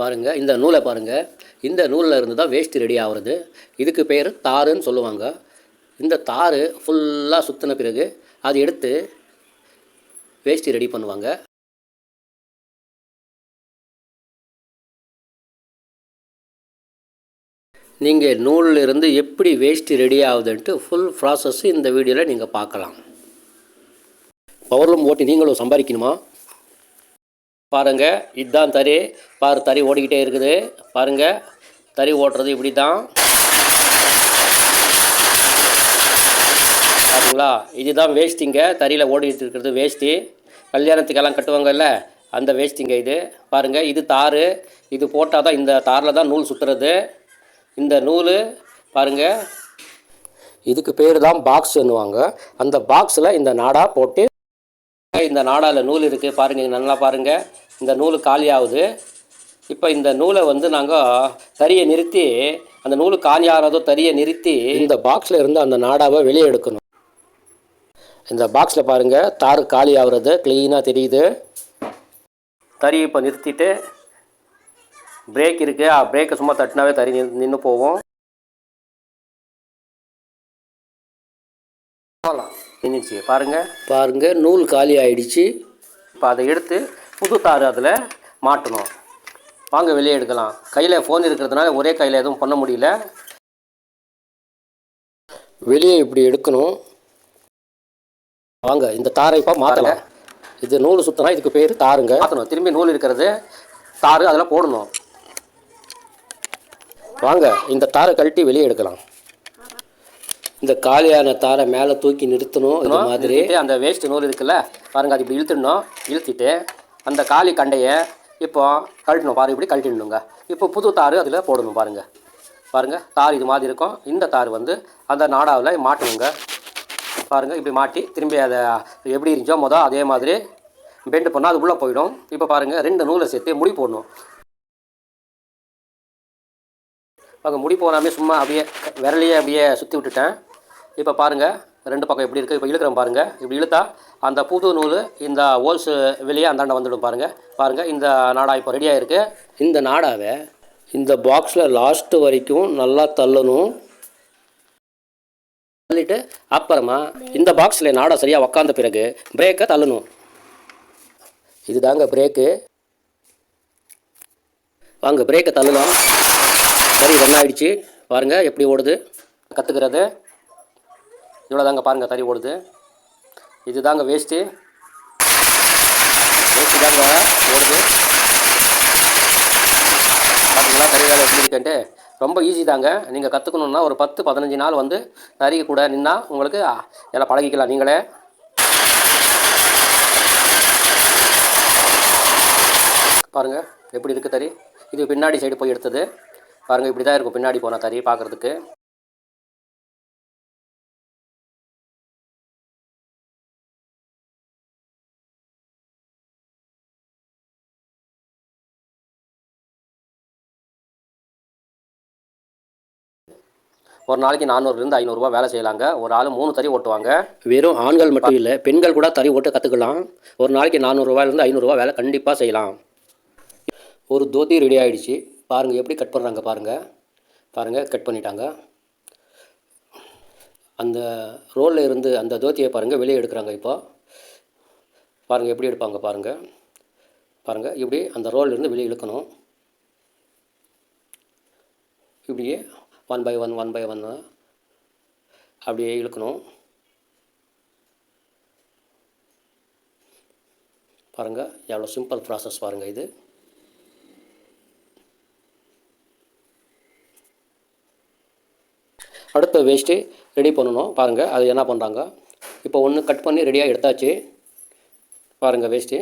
பாருங்கள் இந்த நூலை பாருங்கள் இந்த நூலில் இருந்து தான் வேஷ்டி ரெடி ஆகிறது இதுக்கு பேர் தாருன்னு சொல்லுவாங்க. இந்த தாறு ஃபுல்லாக சுற்றின பிறகு அதை எடுத்து வேஷ்டி ரெடி பண்ணுவாங்க. நீங்கள் நூலில் இருந்து எப்படி வேஷ்டி ரெடி ஆகுதுன்ட்டு ஃபுல் ப்ராசஸ்ஸு இந்த வீடியோவில் நீங்கள் பார்க்கலாம். பவர்லூம் ஓட்டி நீங்களும் சம்பாதிக்கணுமா? பாருங்கள் இதுதான் தறி. பாரு தறி ஓடிக்கிட்டே இருக்குது. பாருங்கள் தறி ஓட்டுறது இப்படி தான் பாத்தீங்களா? இதுதான் வேஷ்டிங்க. தறியில் ஓடிட்டு இருக்கிறது வேஷ்டி. கல்யாணத்துக்கெல்லாம் கட்டுவாங்கல்ல அந்த வேஷ்டிங்க இது. பாருங்கள் இது தார் இது போட்டால் தான் இந்த தாரில் தான் நூல் சுற்றுறது இந்த நூல் பாருங்கள் இதுக்கு பேர் தான் பாக்ஸ்ன்னுவாங்க அந்த பாக்ஸில் இந்த நாடாக போட்டு இந்த நாடாவில் நூல் இருக்குது பாருங்கள் நல்லா பாருங்கள் இந்த நூல் காலி ஆகுது இப்போ இந்த நூலை வந்து நாங்கள் தறியை நிறுத்தி அந்த நூல் காலி ஆகிறதோ தறியை நிறுத்தி இந்த பாக்ஸில் இருந்து அந்த நாடாவை வெளியே எடுக்கணும். இந்த பாக்ஸில் பாருங்கள் தார் காலி ஆகுறது க்ளீனாக தெரியுது. தறி இப்போ நிறுத்திட்டு பிரேக் இருக்குது பிரேக்கை சும்மா தட்டினாவே தறி நின்று போகும். போகலாம் நின்றுச்சு பாருங்கள் பாருங்கள் நூல் காலி ஆயிடுச்சு. இப்போ அதை எடுத்து புது தார் அதில் மாட்டணும். வாங்க வெளியே எடுக்கலாம். கையில் ஃபோன் இருக்கிறதுனால ஒரே கையில் எதுவும் பண்ண முடியல. வெளியே இப்படி எடுக்கணும். வாங்க இந்த தாரை இப்போ மாற்றலாம் இது நூல் சுத்தினா இதுக்கு பேர் தாருங்க. மாற்றணும் திரும்பி நூல் இருக்கிறது தாரு அதில் போடணும். வாங்க இந்த தாரை கழட்டி வெளியே எடுக்கலாம். இந்த காலியான தாரை மேலே தூக்கி நிறுத்தணும் இந்த மாதிரி. அந்த வேஸ்ட் நூல் இருக்குல்ல பாருங்க அது இப்படி இழுத்துடணும். இழுத்திட்டு அந்த காலி கண்டையை இப்போ கழட்டணும். பாரு இப்படி கழட்டிடணுங்க. இப்போ புது தார் அதில் போடணும் பாருங்க. பாருங்க தார் இது மாதிரி இருக்கும். இந்த தார் வந்து அந்த நாடாவில் மாட்டணுங்க. பாருங்க இப்படி மாட்டி திரும்பி அதை எப்படி இருந்துச்சோ மொதல் அதே மாதிரி பெண்டு பண்ணால் அது உள்ளே போயிடும். இப்போ பாருங்க ரெண்டு நூலை சேர்த்து முடி போடணும். பாருங்க முடி போடாமே சும்மா அப்படியே விரலையே அப்படியே சுற்றி விட்டுட்டேன். இப்போ பாருங்கள் ரெண்டு பக்கம் எப்படி இருக்குது இப்போ இழுக்கிறேன் பாருங்கள் இப்படி இழுத்தா அந்த புது நூல் இந்த ஹோல்ஸு வெளியே அந்தாண்ட வந்துடும் பாருங்கள் பாருங்கள் இந்த நாடா இப்போ ரெடியாக இருக்குது இந்த நாடாவை இந்த பாக்ஸில் லாஸ்ட்டு வரைக்கும் நல்லா தள்ளணும். தள்ளிட்டு அப்புறமா இந்த பாக்ஸில் நாடா சரியாக உக்காந்த பிறகு பிரேக்கை தள்ளணும். இதுதாங்க பிரேக்கு வாங்க பிரேக்கை தள்ளலாம். சரி ரன் ஆகிடுச்சு பாருங்கள் எப்படி ஓடுது? கற்றுக்கிறது இவ்வளோ தாங்க பாருங்கள் தறி ஓடுது. இது தாங்க வேஸ்ட்டு வேஸ்ட்டு தாங்க ஓடுது. பார்த்தீங்களா தறி வேலை எப்படி இருக்குன்ட்டு? ரொம்ப ஈஸி தாங்க. நீங்கள் கற்றுக்கணுன்னா ஒரு பத்து பதினஞ்சு நாள் வந்து தறி கூட நின்னால் உங்களுக்கு எல்லாம் பழகிக்கலாம் நீங்களே. பாருங்கள் எப்படி இருக்குது தறி? இது பின்னாடி சைடு போய் எடுத்தது. பாருங்கள் இப்படி தான் இருக்கும் பின்னாடி போன தறி பார்க்குறதுக்கு ஒரு நாளைக்கு நானூறுலேருந்து ஐநூறுரூவா வேலை செய்யலாங்க. ஒரு ஆள் மூணு தறி ஓட்டுவாங்க. வெறும் ஆண்கள் மட்டும் இல்லை பெண்கள் கூட தறி ஓட்ட கற்றுக்கலாம் ஒரு நாளைக்கு நானூறுரூவாயிலேருந்து ஐநூறுரூவா வேலை கண்டிப்பாக செய்யலாம். ஒரு தோத்தி ரெடி ஆகிடுச்சு பாருங்கள் எப்படி கட் பண்ணுறாங்க பாருங்கள் பாருங்கள் கட் பண்ணிட்டாங்க. அந்த ரோலில் இருந்து அந்த தோத்தியை பாருங்கள் வெளியே எடுக்கிறாங்க இப்போ. பாருங்கள் எப்படி எடுப்பாங்க பாருங்கள் பாருங்கள் இப்படி அந்த ரோலில் இருந்து வெளியே இழுக்கணும். இப்படியே one by one one by one அப்படியே இழுக்கணும். பாருங்கள் எவ்வளோ சிம்பிள் ப்ராசஸ் பாருங்கள் இது. அடுத்த வேஸ்ட்டு ரெடி பண்ணணும். பாருங்கள் அது என்ன பண்ணுறாங்க இப்போ ஒன்று கட் பண்ணி ரெடியாக எடுத்தாச்சு. பாருங்கள் வேஸ்ட்டு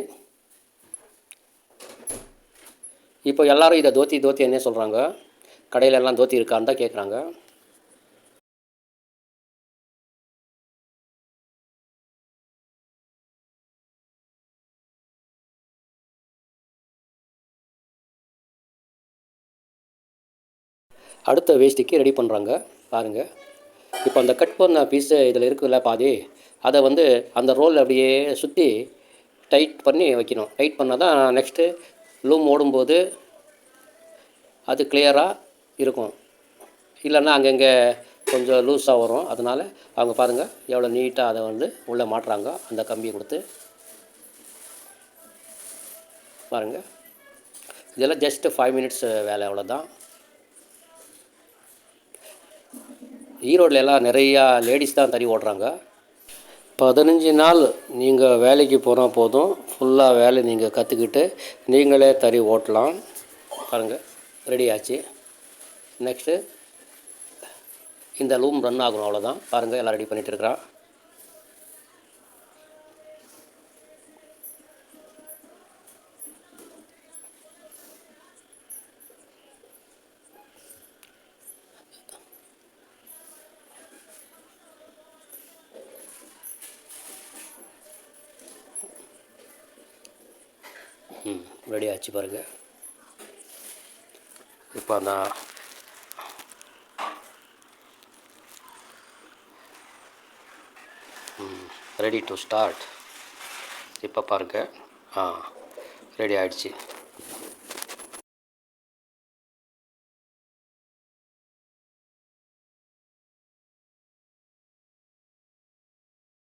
இப்போ எல்லோரும் இதை தோத்தி தோத்தி என்ன சொல்கிறாங்க கடையிலெல்லாம் தோத்தி இருக்கான்னு தான் கேட்குறாங்க அடுத்த வேஷ்டிக்கு ரெடி பண்ணுறாங்க பாருங்கள் இப்போ அந்த கட் பண்ண பீஸு இதில் இருக்குல்ல பாதி அதை வந்து அந்த ரோல் அப்படியே சுற்றி டைட் பண்ணி வைக்கணும். டைட் பண்ணால் தான் நெக்ஸ்ட்டு லூம் ஓடும்போது அது கிளியராக இருக்கும். இல்லைன்னா அங்கங்கே கொஞ்சம் லூஸாக வரும். அதனால் அவங்க பாருங்கள் எவ்வளோ நீட்டாக அதை வந்து உள்ளே மாட்டுறாங்க. அந்த கம்பியை கொடுத்து பாருங்கள் இதெல்லாம் ஜஸ்ட்டு ஃபைவ் மினிட்ஸ் வேலை அவ்வளோதான் ஈரோட்டில் எல்லாம் நிறையா லேடிஸ் தான் தறி ஓட்டுறாங்க. பதினஞ்சு நாள் நீங்கள் வேலைக்கு போனால் போதும். ஃபுல்லாக வேலை நீங்கள் கற்றுக்கிட்டு நீங்களே தறி ஓட்டலாம். பாருங்கள் ரெடி ஆச்சு. நெக்ஸ்ட்டு இந்த லூம் ரன் ஆகணும் அவ்வளோதான் பாருங்கள் எல்லாம் ரெடி பண்ணிகிட்டு இருக்கிறான். ம் ரெடி ஆச்சு பாருங்கள் இப்போ அந்த ரெடி டு ஸ்டார்ட். இப்போ பாருங்கள் ஆ ரெடி ஆகிடுச்சி